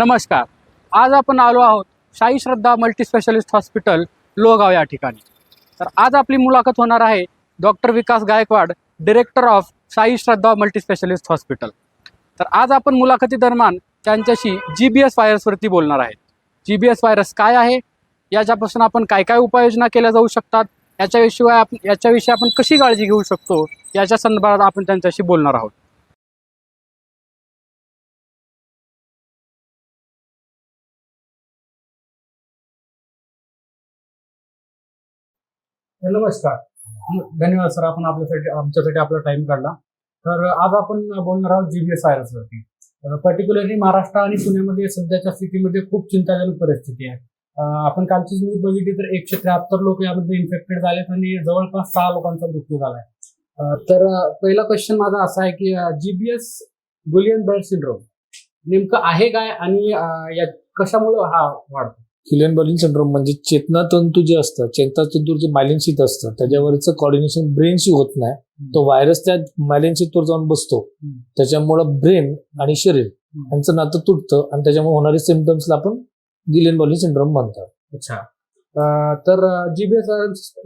नमस्कार. आज आपण आलो आहोत शाही श्रद्धा मल्टीस्पेशालिस्ट हॉस्पिटल लोहगाव या ठिकाणी. तर आज आपली मुलाखत होणार आहे doctor Vikas Gaikwad director of Shahi Shraddha multispecialist hospital. तर आज आपण मुलाखतीदरम्यान त्यांच्याशी जी बी एस व्हायरसवरती बोलणार आहेत जी बी एस व्हायरस काय आहे? याच्यापासून आपण काय काय उपाययोजना केल्या जाऊ शकतात? याच्याविषयी आपण याच्याविषयी आपण कशी काळजी घेऊ शकतो? याच्या संदर्भात आपण त्यांच्याशी बोलणार आहोत. नमस्कार. धन्यवाद सर आपण आपल्यासाठी आमच्यासाठी आपला टाइम काढला. तर आज आपण बोलणार आहोत जीबीएस व्हायरसवरती पर्टिक्युलरली महाराष्ट्र आणि पुण्यामध्ये सध्याच्या स्थितीमध्ये खूप चिंताजनक परिस्थिती आहे. आपण कालचीच न्यूज बघितली तर एकशे त्र्याहत्तर लोक यामध्ये इन्फेक्टेड झालेत आणि जवळपास सहा लोकांचा मृत्यू झालाय. तर पहिला क्वेश्चन माझा असा आहे की जीबीएस गुलियन बर्ड सिंड्रोम नेमकं आहे काय आणि या कशामुळे हा वाढतो? हिलियन बर्लिन सिंड्रोम म्हणजे चेतनातंतू जे असतं चेतनातंतू जे मायलिनशीत असतं त्याच्यावरचं कॉर्डिनेशन ब्रेनशी होत नाही तो व्हायरस त्या मायलिनशीतवर जाऊन बसतो. त्याच्यामुळं ब्रेन आणि शरीर यांचं नातं तुटतं आणि त्याच्यामुळे होणारे सिमटम्सला आपण गिलियन बर्लिन सिंड्रोम म्हणतात अच्छा तर जीबीएस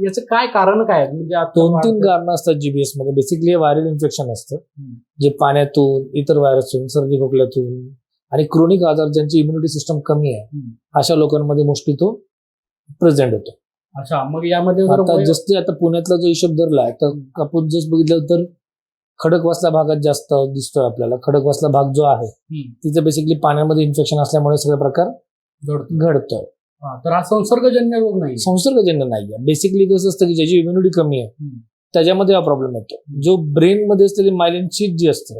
याचं काय कारण काय? म्हणजे दोन तीन. कारणं असतात जीबीएसमध्ये बेसिकली व्हायरल इन्फेक्शन असतं. जे पाण्यातून इतर व्हायरसतून सर्दी खोकल्यातून आणि क्रोनिक आजार ज्यांची इम्युनिटी सिस्टम कमी आहे. अशा लोकांमध्ये मोस्टली तो प्रेझेंट होतो अच्छा मग यामध्ये आता आता पुण्यातला जो हिशोब धरलाय तर आपण जस्ट बघितलं तर खडकवासला भागात जास्त दिसतोय आपल्याला खडकवासला भाग जो आहे. तिथे बेसिकली पाण्यामध्ये इन्फेक्शन असल्यामुळे सगळे प्रकार घडतो. घडतोय तर हा संसर्गजन्य रोग नाही संसर्गजन्य नाहीये बेसिकली कसं असतं की ज्याची इम्युनिटी कमी आहे. त्याच्यामध्ये हा प्रॉब्लेम येतो जो ब्रेन मध्ये असलेली मायलिन शीट जी असते.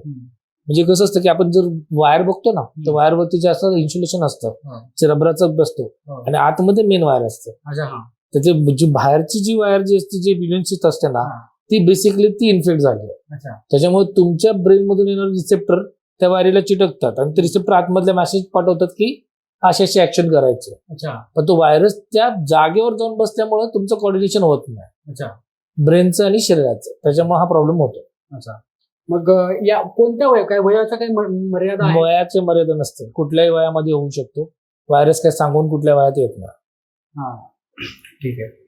म्हणजे कसं असतं की आपण जर वायर बघतो ना तर. वायरवरती जे असतं इन्सुलेशन असतं. जे रबराचं असतो हा. आणि आतमध्ये मेन वायर असते. अच्छा हा. त्याचे जी बाहेरची जी वायर जी असते जी इम्युन शीट असते ना. ती बेसिकली ती इन्फेक्ट झाली आहे. त्याच्यामुळे तुमच्या ब्रेन मधून येणारे रिसेप्टर त्या वायरीला चिटकतात आणि ते रिसेप्टर आतमधल्या मेसेज पाठवतात की अशी अशी ऍक्शन करायची पण तो व्हायरस त्या जागेवर जाऊन बसल्यामुळे तुमचं कॉर्डिनेशन होत नाही. अच्छा. ब्रेनचं आणि शरीराचं. त्याच्यामुळे हा प्रॉब्लेम होतो. मग या कोणत्या वय काय वयाच्या काही मर्यादा आहे? वयाचे मर्यादा नसते कुठल्याही वयामध्ये होऊ शकतो. व्हायरस काय सांगून कुठल्या वयात येत नाही. हा. ठीक आहे.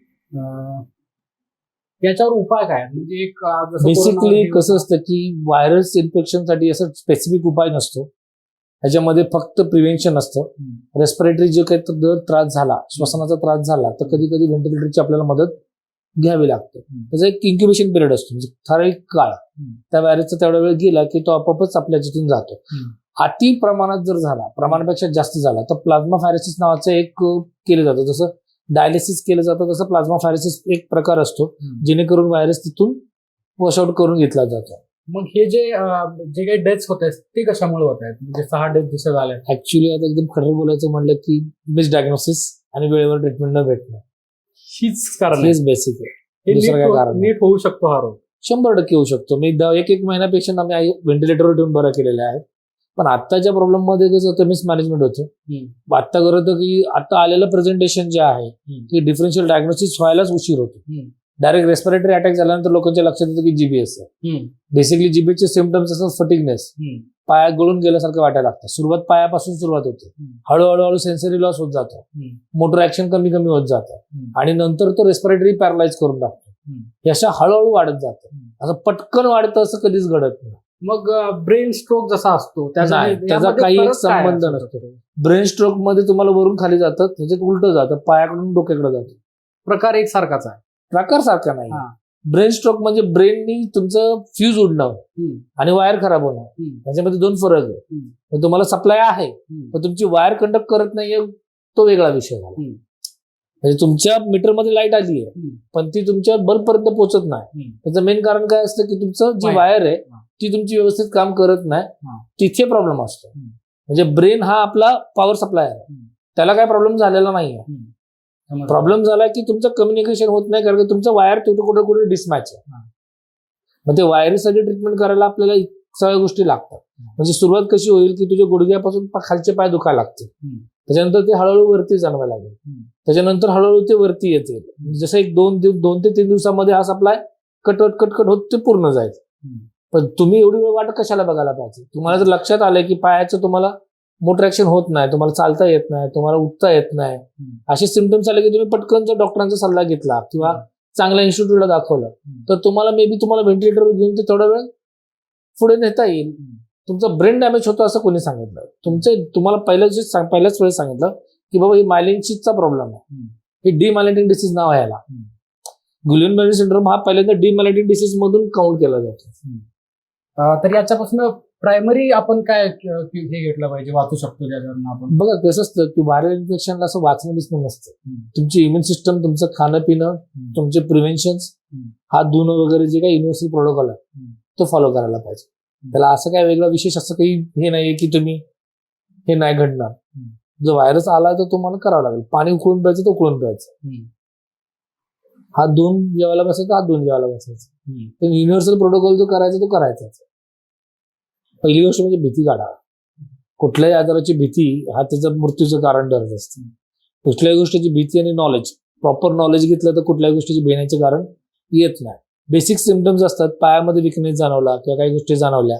याच्यावर उपाय काय? म्हणजे एक बेसिकली कसं असतं की व्हायरस इन्फेक्शनसाठी असं स्पेसिफिक उपाय नसतो. ह्याच्यामध्ये फक्त प्रिव्हेन्शन असतं. रेस्पिरेटरी जो काही त्रास झाला श्वसनाचा त्रास झाला तर कधी कधी व्हेंटिलेटरची आपल्याला मदत घ्यावी लागते. त्याचा एक इन्क्युबेशन पिरियड असतो म्हणजे ठराविक काळ. त्या व्हायरसचा तेवढा वेळ गेला की तो आपोआपच आपल्या जिथून जातो. अति प्रमाणात जर झाला प्रमाणापेक्षा जास्त झाला तर प्लाझ्मा फायरोसिस नावाचं एक केलं जातं जसं डायलिसिस केलं जातं तसं प्लाझ्मा फायरोसिस एक प्रकार असतो. जेणेकरून व्हायरस तिथून वॉशआउट करून घेतला जातो मग हे जे जे काही डेथ्स होत आहेत ते कशामुळे होत आहेत म्हणजे सहा डेथ दिसत झाल्या ऍक्च्युली आता एकदम खरं बोलायचं म्हणलं की मिस डायग्नोसिस आणि वेळेवर ट्रीटमेंट न भेटणं हीच कारण आहे. हेच बेसिक आहे हे दुसरं काय कारण हो- नाही. नीट होऊ शकतो हा रोग शंभर टक्के होऊ शकतो मी द- एक एक महिना पेशंट आम्ही व्हेंटिलेटरवर ठेवून बरं केलेले आहेत पण आत्ताच्या प्रॉब्लेममध्ये कसं होतं मिसमॅनेजमेंट होतं हम्म. आता करत होतं की आता आलेलं प्रेझेंटेशन जे आहे हम्म. की डिफरन्शियल डायग्नोसिस व्हायलाच उशीर होतो हम्म. डायरेक्ट रेस्पिरेटरी अटॅक झाल्यानंतर लोकांच्या लक्षात येतं की जीबीएस आहे. बेसिकली जीबीएसचे सिमटम्स असतात फटिकनेस हम्म. पाया गळून गेल्यासारखं वाटायला लागतं सुरुवात पायापासून सुरुवात होते. हळूहळू हळू सेन्सरी लॉस होत जातो. मोटर ऍक्शन कमी कमी होत जातं. आणि नंतर तो रेस्पिरेटरी पॅरलाइज करून टाकतो अशा हळूहळू वाढत जातं. असं पटकन वाढतं असं कधीच घडत नाही मग ब्रेन स्ट्रोक जसा असतो त्याचा त्याचा काही एक संबंध नसतो. ब्रेन स्ट्रोकमध्ये तुम्हाला वरून खाली जातं त्याच्यात उलट जातं पायाकडून डोक्याकडे जातं प्रकार एक सारखाच आहे प्रकार सारखा नाही. ब्रेन स्ट्रोक म्हणजे ब्रेननी तुमचं फ्यूज उडणं. आणि वायर खराब होणं. त्याच्यामध्ये दोन फरक आहे तुम्हाला सप्लाय आहे. पण तुमची वायर कंडक्ट करत नाहीये तो वेगळा विषय झाला. म्हणजे तुमच्या मीटरमध्ये लाइट आली आहे. पण ती तुमच्या बल्बपर्यंत पोहोचत नाही. त्याचं मेन कारण काय असतं की तुमचं जी. वायर आहे. ती तुमची व्यवस्थित काम करत. नाही तिथे प्रॉब्लेम असतो. म्हणजे ब्रेन हा आपला पॉवर सप्लाय आहे. त्याला काय प्रॉब्लेम झालेला नाहीये. प्रॉब्लेम झाला की तुमचं कम्युनिकेशन होत नाही कारण की तुमचं वायर कुठे कुठे कुठे डिसमॅच आहे. मग ते वायरीसाठी ट्रीटमेंट करायला आपल्याला सगळ्या गोष्टी लागतात. म्हणजे सुरुवात कशी होईल की तुझ्या गुडघ्यापासून खालचे पाय दुखायला लागतील. त्याच्यानंतर ते हळूहळू वरती जाणवायला लागेल. त्याच्यानंतर हळूहळू ते वरती येतील जसं एक दोन दिव- दोन ते तीन दिवसामध्ये हा सप्लाय कटकट कटकट होत ते पूर्ण हम्म. पण तुम्ही एवढी वेळ वाट कशाला बघायला पाहिजे तुम्हाला जर लक्षात आलंय की पायाचं तुम्हाला मोटर ऍक्शन होत नाही तुम्हाला चालता येत नाही तुम्हाला उठता येत नाही. असे सिमटम्स आले की तुम्ही पटकन जर डॉक्टरांचा सल्ला घेतला किंवा. चांगल्या इन्स्टिट्यूटला दाखवलं. तर तुम्हाला मे बी तुम्हाला व्हेंटिलेटरवर घेऊन ते थोडा वेळ पुढे नेता येईल. तुमचं ब्रेन डॅमेज होतो असं कोणी सांगितलं तुमचे तुम्हाला पहिल्याच पहिल्याच वेळेस सांगितलं की बाबा ही मायलिनशीचा प्रॉब्लेम आहे. हे डिमायलिटिंग डिसीज नाव आहे याला बेरी सिंड्रोम हा पहिल्यांदा डिमायलिटिंग डिसीज मधून काउंट केला जातो तर याच्यापासून प्रायमरी आपण काय हे घेतलं पाहिजे वाचू शकतो ज्याच्यावरून आपण बघा कसं असतं की व्हायरल इन्फेक्शनला असं वाचणं बिचणं नसतं. तुमची इम्युन सिस्टम तुमचं खाणं पिणं. तुमचे प्रिव्हेन्शन. हात धुणं वगैरे जे काही युनिव्हर्सल प्रोटोकॉल आहे. तो फॉलो करायला पाहिजे त्याला असं काय वेगळं विशेष असं काही हे नाहीये की तुम्ही हे नाही घडणार. जो व्हायरस आला तर तुम्हाला करावं लागेल पाणी उकळून प्यायचं तर उकळून प्यायचं. हात धुवून जेवायला बसायचं हात धुवून जेवायला बसायचं युनिव्हर्सल प्रोटोकॉल जो करायचा तो करायचाच पहिली गोष्ट म्हणजे भीती काढा. कुठल्याही आजाराची भीती हा त्याचं मृत्यूचं कारण ठरत असते. कुठल्याही गोष्टीची भीती आणि नॉलेज प्रॉपर नॉलेज घेतलं तर कुठल्याही गोष्टीची भिण्याचे कारण येत नाही. बेसिक सिमटम्स असतात पायामध्ये विकनेस जाणवला किंवा काही गोष्टी जाणवल्या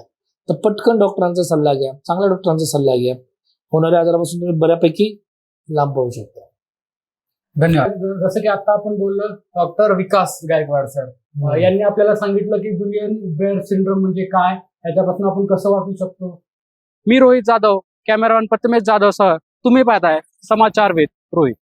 तर पटकन डॉक्टरांचा सल्ला घ्या चांगल्या डॉक्टरांचा सल्ला घ्या. होणाऱ्या आजारापासून तुम्ही बऱ्यापैकी लांब पडू शकता. धन्यवाद. जसं की आता आपण बोललो डॉक्टर विकास गायकवाड सर यांनी आपल्याला सांगितलं की गुलियन बेअर सिंड्रोम म्हणजे काय? याच्यापासून आपण कसं वाचू शकतो? मी रोहित जाधव कॅमेरामॅन प्रथमेश जाधव सह तुम्ही पाहताय समाचार वेद रोहित.